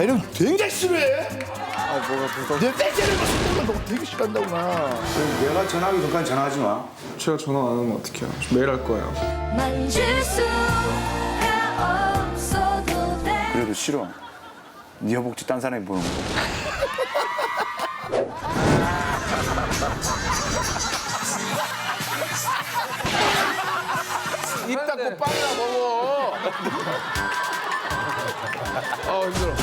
나 이런 거 굉장히 싫어해. 아 뭐가 무서워? 내 맞춘다는 거 되게 싫어한다고 나. 내가 전화하기 전까지 전화하지 마. 제가 전화 안 하면 어떡해요? 저 매일 할 거예요. 만질 수가 없어도 돼 그래도 싫어. 네 허벅지 딴 사람이 보는 거. 입 닫고 빵이나 먹어. 아 힘들어.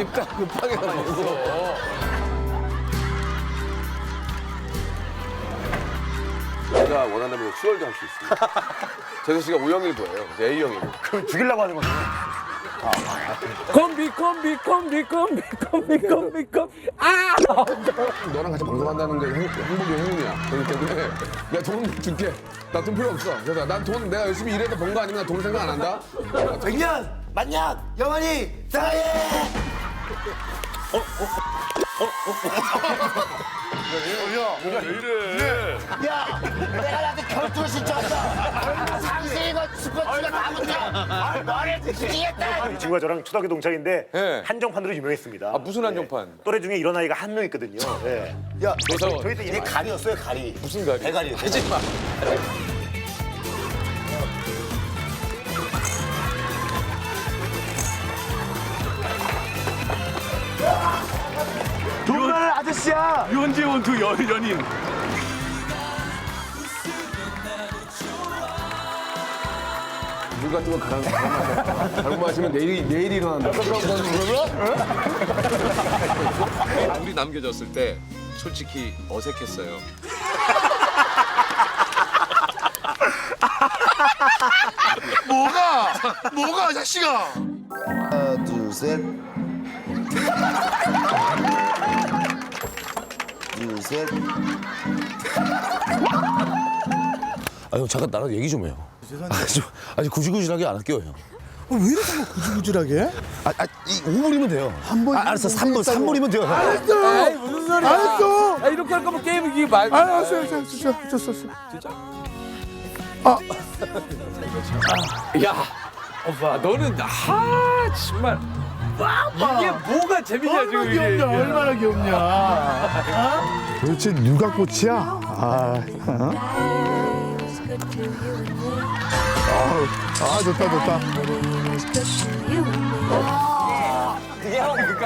입 닫고 빵이나 먹어. 제가 원한다면 수월도 할 수 있습니다. 재석 씨가 O형일 거예요. A형이고. 그럼 죽이려고 하는 거지. 컴비 컴비 컴비 컴비 컴비 컴비 컴비 아 너랑 같이 방송한다는 게 행, 행복의 행운이야. 그렇기 때문에 내가 돈 줄게. 나 돈 필요 없어. 그래서 난 돈 내가 열심히 일해서 번 거 아니면 나 돈 생각 안 한다. 백년 만년 영원히 사랑해. 야, 내가 나한테 결투를 신청했어. 상승이가 스포츠가 나무냐? 아, 말해 듣기겠다. 이 친구가 저랑 초등학교 동창인데 네. 한정판으로 유명했습니다. 아, 무슨 한정판? 또래 중에 이런 아이가 한 명 있거든요. 네. 야, 저희 때 이게 가리였어요, 가리. 무슨 가리? 대가리. 하지 마. 아저씨야. 유원지 원투 연 연인 물 같은 거 가라. 가라 잘못 마시면 내일이 내일이 일어난다. 우리 남겨졌을 때 솔직히 어색했어요. 뭐가 뭐가 자식아. 하나, 둘, 셋. 둘, 셋. 아형 잠깐 나랑 얘기 좀 해요. 아주 아주 구질구질하게 안 할게요 형. 왜 이렇게 막 구질구질하게? 아, 아, 이 5분이면 돼요. 한 번. 아, 알았어 3분 3분이면 돼요. 형. 알았어. 에이 무슨 소리야 알았어. 야, 이렇게 할 거면 게임 이기 말고 아, 알았어, 알았어, 알았어, 알았어, 알았어. 야 오빠 너는 아 정말 이게 뭐가 재밌냐 지금 얼마나 이게 귀엽냐, 얼마나 귀엽냐. 어? 도대체 누가 꽃이야? 아, 어? 아, 좋다, 좋다.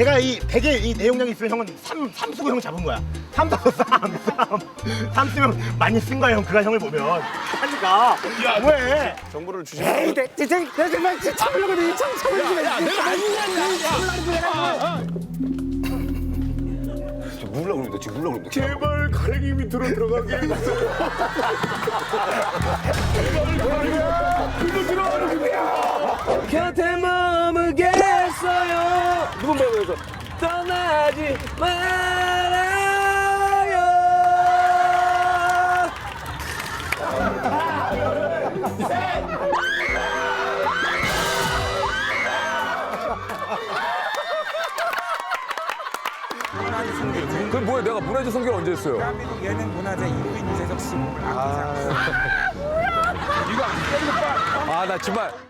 내가 이 베개 이 내용량이 있으면 형은 삼, 삼 쓰고 형 잡은 거야. 삼 따고 쌈, 쌈. 삼 쓰면 많이 쓴 거야, 형. 그가 형을 보면. 하니까. 왜? 정보를 주시면 에이, 내, 내, 내, 내, 내, 내, 참으려고 내, 참, 참으려고 야, 내가 물라 그럽니다. 지금 물라 그럽니다. 제발 가랭이 밑으로 들어가게 해주세요. 곁에 머물겠어요 배우에서 떠나지 말아요 그럼 뭐야? 내가 문화재 성경 언제 했어요? 대한민국 예능 문화재 인구인 유재석 씨. 아나 정말